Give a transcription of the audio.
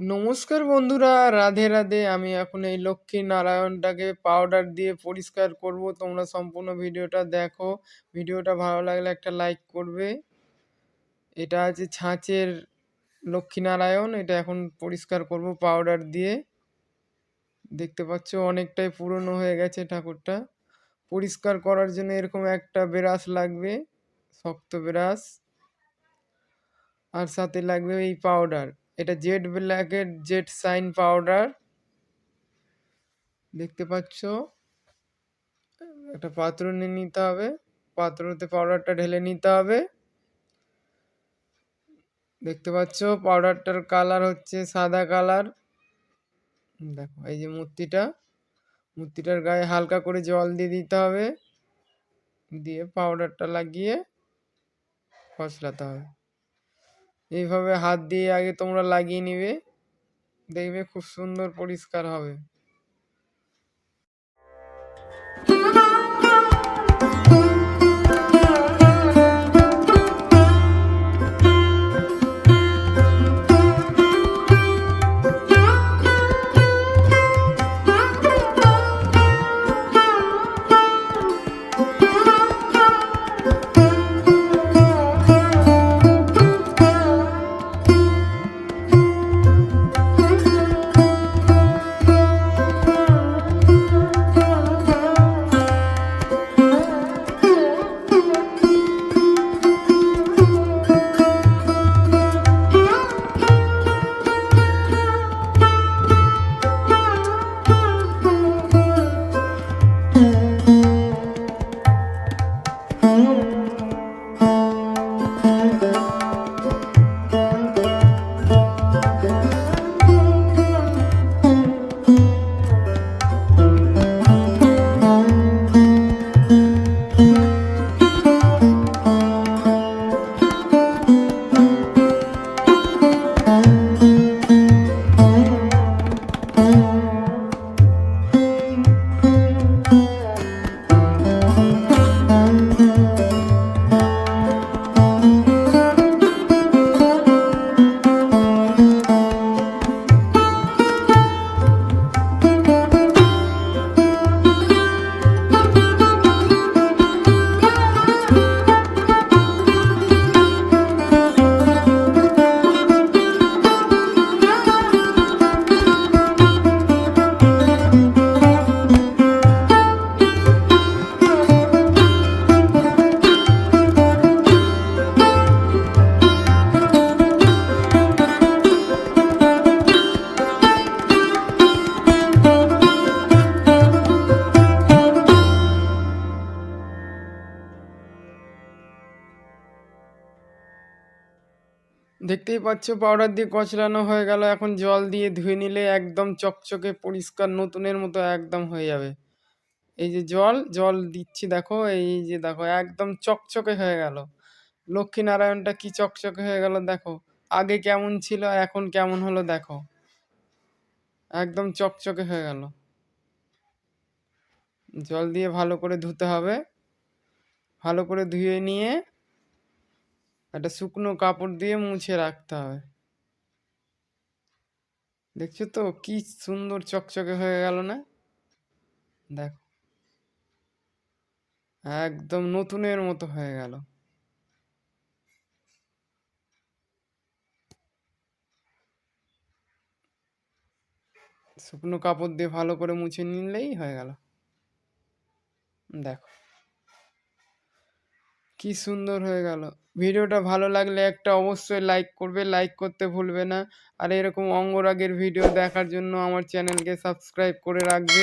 নমস্কার বন্ধুরা, রাধে রাধে। আমি এখন এই লক্ষ্মী নারায়ণটাকে পাউডার দিয়ে পরিষ্কার করব। তোমরা সম্পূর্ণ ভিডিওটা দেখো। ভিডিওটা ভালো লাগলে একটা লাইক করবে। এটা আছে ছাঁচের লক্ষ্মী নারায়ণ এটা এখন পরিষ্কার করব পাউডার দিয়ে। দেখতে পাচ্ছ অনেকটাই পুরনো হয়ে গেছে ঠাকুরটা। পরিষ্কার করার জন্য এরকম একটা ব্রাশ লাগবে, শক্ত ব্রাশ। আর সাথে লাগবে এই পাউডার এটা জেড ব্ল্যাকের জেড সাইন পাউডার। দেখতে পাচ্ছ? একটা পাত্র নিয়ে নিতে হবে। পাত্রতে পাউডারটা ঢেলে নিতে হবে। দেখতে পাচ্ছ? পাউডারটার কালার হচ্ছে সাদা কালার। দেখো, এই যে মূর্তিটা। মূর্তিটার গায়ে হালকা করে জল দিয়ে দিতে হবে। দিয়ে পাউডারটা লাগিয়ে ফসলাতে হবে। এইভাবে হাত দিয়ে আগে তোমরা লাগিয়ে নিবে দেখবে খুব সুন্দর পরিষ্কার হবে। দেখতেই পাচ্ছ পাউডার দিয়ে কচলানো হয়ে গেল। এখন জল দিয়ে ধুয়ে নিলে একদম চকচকে পরিষ্কার নতুনের মতো একদম হয়ে যাবে। এই যে জল জল দিচ্ছি দেখো, এই যে দেখো একদম চকচকে হয়ে গেল। লক্ষ্মী নারায়ণটা কি চকচকে হয়ে গেল দেখো। আগে কেমন ছিল, এখন কেমন হলো দেখো। একদম চকচকে হয়ে গেল। জল দিয়ে ভালো করে ধুতে হবে। ভালো করে ধুয়ে নিয়ে একটা শুকনো কাপড় দিয়ে মুছে রাখতে হবে। দেখছ তো কি সুন্দর চকচকে হয়ে গেল না? দেখো। একদম নতুনের মতো হয়ে গেল। শুকনো কাপড় দিয়ে ভালো করে মুছে নিলেই হয়ে গেল। দেখো। কি সুন্দর হয়ে গেল। ভিডিওটা ভালো লাগলে একটা অবশ্যই লাইক করবে লাইক করতে ভুলবে না। আর এরকম অঙ্গরাগের ভিডিও দেখার জন্য আমার চ্যানেলকে সাবস্ক্রাইব করে রাখবে।